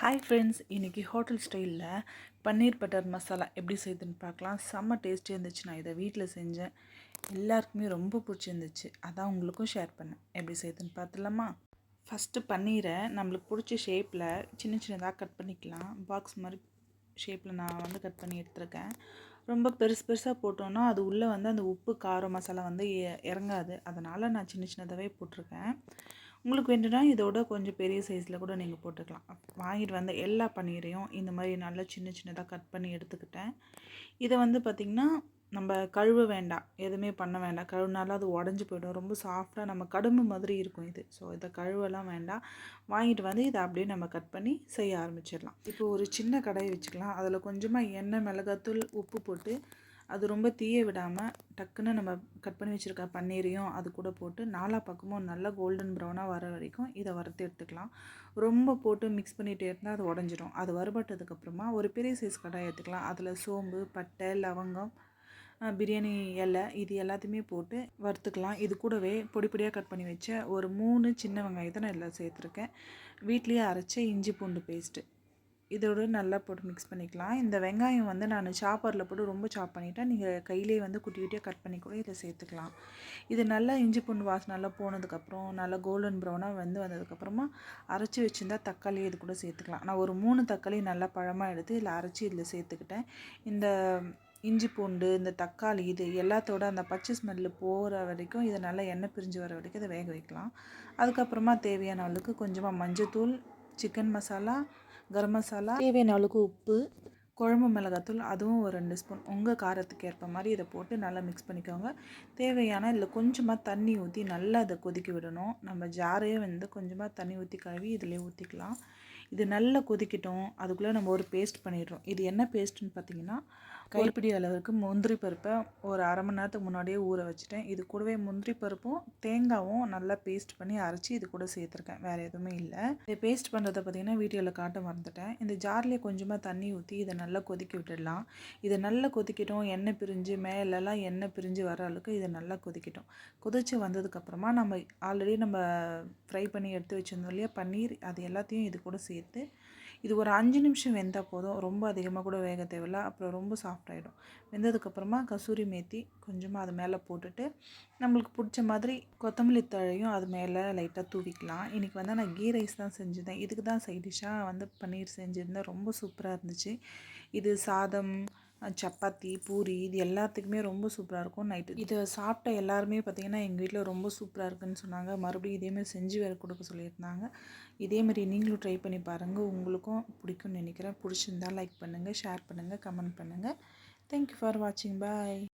Hi friends இன்றைக்கி hotel ஸ்டைலில் பன்னீர் butter masala எப்படி செய்யுதுன்னு பார்க்கலாம். செம்ம டேஸ்ட்டாக இருந்துச்சு. நான் இதை வீட்டில் செஞ்சேன். எல்லாருக்குமே ரொம்ப பிடிச்சிருந்துச்சு. அதான் உங்களுக்கும் ஷேர் பண்ணேன். எப்படி செய்யுதுன்னு பார்த்துலாமா ஃபஸ்ட்டு பன்னீரை நம்மளுக்கு பிடிச்ச ஷேப்பில் சின்ன சின்னதாக கட் பண்ணிக்கலாம். பாக்ஸ் மாதிரி ஷேப்பில் நான் வந்து கட் பண்ணி எடுத்துருக்கேன். ரொம்ப பெருசு பெருசாக போட்டோன்னா அது உள்ளே வந்து அந்த உப்பு காரம் மசாலா வந்து இ- இறங்காது. அதனால் நான் சின்ன சின்னதாகவே போட்டிருக்கேன். உங்களுக்கு வேண்டுனா இதோட கொஞ்சம் பெரிய சைஸில் கூட நீங்கள் போட்டுக்கலாம். வாங்கிட்டு வந்த எல்லா பன்னீரையும் இந்த மாதிரி நல்லா சின்ன சின்னதாக கட் பண்ணி எடுத்துக்கிட்டேன். இதை வந்து பார்த்திங்கன்னா நம்ம கழுவ வேண்டாம். எதுவுமே பண்ண வேண்டாம். கழுவினாலும் அது உடஞ்சி போயிடும். ரொம்ப சாஃப்டாக நம்ம கடும்பு மாதிரி இருக்கும் இது. ஸோ இதை கழுவலாம் வேண்டாம். வாங்கிட்டு வந்து இதை அப்படியே நம்ம கட் பண்ணி செய்ய ஆரம்பிச்சிடலாம். இப்போ ஒரு சின்ன கடையை வச்சுக்கலாம். அதில் கொஞ்சமாக எண்ணெய் மிளகாத்தூள் உப்பு போட்டு அது ரொம்ப தீய விடாமல் டக்குன்னு நம்ம கட் பண்ணி வச்சுருக்க பன்னீரையும் அது கூட போட்டு நாலா பக்கமும் நல்லா கோல்டன் ப்ரௌனாக வர வரைக்கும் இதை வறுத்து எடுத்துக்கலாம். ரொம்ப போட்டு மிக்ஸ் பண்ணிகிட்டே இருந்தால் அது உடஞ்சிரும். அது வறுபட்டதுக்கப்புறமா ஒரு பெரிய சைஸ் கடாய் எடுத்துக்கலாம். அதில் சோம்பு பட்டை லவங்கம் பிரியாணி இலை இது எல்லாத்தையுமே போட்டு வறுத்துக்கலாம். இது கூடவே பொடி பொடியாக கட் பண்ணி வச்ச ஒரு மூணு சின்ன வெங்காயத்தை நான் இதில் சேர்த்துருக்கேன். வீட்லேயே அரைச்ச இஞ்சி பூண்டு பேஸ்ட்டு இதோட நல்லா போட்டு மிக்ஸ் பண்ணிக்கலாம். இந்த வெங்காயம் வந்து நான் சாப்பரில் போட்டு ரொம்ப சாப் பண்ணிட்டேன். நீங்கள் கையிலே வந்து குட்டி குட்டியாக கட் பண்ணி கூட இதை சேர்த்துக்கலாம். இது நல்லா இஞ்சி பூண்டு வாசம் நல்லா போனதுக்கப்புறம் நல்லா கோல்டன் ப்ரௌனாக வந்து வந்ததுக்கப்புறமா அரைச்சி வச்சுருந்தா தக்காளி இது கூட சேர்த்துக்கலாம். நான் ஒரு மூணு தக்காளி நல்லா பழமாக எடுத்து இதில் அரைச்சி இதில் சேர்த்துக்கிட்டேன். இந்த இஞ்சி பூண்டு இந்த தக்காளி இது எல்லாத்தோட அந்த பச்சை ஸ்மெல்லு போகிற வரைக்கும் இதை நல்லா எண்ணெய் பிரிஞ்சு வர வரைக்கும் இதை வேக வைக்கலாம். அதுக்கப்புறமா தேவையான அளவுக்கு கொஞ்சமாக மஞ்சத்தூள் சிக்கன் மசாலா கரம் மசாலா தேவையான அளவுக்கு உப்பு குழம்பு மிளகாத்தூள் அதுவும் ஒரு ரெண்டு ஸ்பூன் உங்கள் காரத்துக்கு ஏற்ப மாதிரி இதை போட்டு நல்லா மிக்ஸ் பண்ணிக்கோங்க. தேவையான இதில் கொஞ்சமாக தண்ணி ஊற்றி நல்லா அதை கொதிக்க விடணும். நம்ம ஜாரையே வந்து கொஞ்சமாக தண்ணி ஊற்றி கழுவி இதிலே ஊற்றிக்கலாம் இது நல்லா கொதிக்கட்டும். அதுக்குள்ளே நம்ம ஒரு பேஸ்ட் பண்ணிடுறோம். இது என்ன பேஸ்ட்டுன்னு பார்த்தீங்கன்னா கைப்பிடி அளவுக்கு முந்திரி பருப்பை ஒரு அரை மணி நேரத்துக்கு முன்னாடியே ஊற வச்சுட்டேன். இது கூடவே முந்திரி பருப்பும் தேங்காவும் நல்லா பேஸ்ட் பண்ணி அரைச்சி இது கூட சேர்த்துருக்கேன். வேறு எதுவுமே இல்லை. இதை பேஸ்ட் பண்ணுறதை பார்த்தீங்கன்னா வீடியோவில் காட்ட மறந்துட்டேன். இந்த ஜார்லேயே கொஞ்சமாக தண்ணி ஊற்றி இதை நல்லா கொதிக்க விட்டுடலாம். இதை நல்லா கொதிக்கட்டும். எண்ணெய் பிரிஞ்சு மேலெல்லாம் எண்ணெய் பிரிஞ்சு வர அளவுக்கு இதை நல்லா கொதிக்கட்டும். கொதிச்சு வந்ததுக்கப்புறமா நம்ம ஆல்ரெடி நம்ம ஃப்ரை பண்ணி எடுத்து வச்சிருந்தோம் இல்லையா? பன்னீர் அது எல்லாத்தையும் இது கூட சேர்த்து இது ஒரு அஞ்சு நிமிஷம் வெந்தால் போதும். ரொம்ப அதிகமாக கூட வேக தேவையில்ல. அப்புறம் ரொம்ப சாஃப்ட் ஆகிடும் வெந்ததுக்கப்புறமா கசூரி மேத்தி கொஞ்சமாக அது மேலே போட்டுட்டு நம்மளுக்கு பிடிச்ச மாதிரி கொத்தமல்லி தழையும் அது மேலே லைட்டாக தூவிக்கலாம். இன்றைக்கி வந்து நான் கீ ரைஸ் தான் செஞ்சுருந்தேன் இதுக்கு தான் சைடிஷாக வந்து பன்னீர் செஞ்சுருந்தேன். ரொம்ப சூப்பராக இருந்துச்சு. இது சாதம் சப்பாத்தி பூரி இது எல்லாத்துக்குமே ரொம்ப சூப்பராக இருக்கும். நைட்டு இதை சாப்பிட்ட எல்லாருமே பார்த்திங்கன்னா எங்கள் வீட்டில் ரொம்ப சூப்பராக இருக்குன்னு சொன்னாங்க. மறுபடியும் இதேமாதிரி செஞ்சு வேறு கொடுக்க சொல்லியிருந்தாங்க. இதேமாதிரி நீங்களும் ட்ரை பண்ணி பாருங்கள் உங்களுக்கும் பிடிக்கும்னு நினைக்கிறேன். பிடிச்சிருந்தா லைக் பண்ணுங்கள் ஷேர் பண்ணுங்கள் கமெண்ட் பண்ணுங்கள் தேங்க்யூ ஃபார் வாட்சிங் பாய்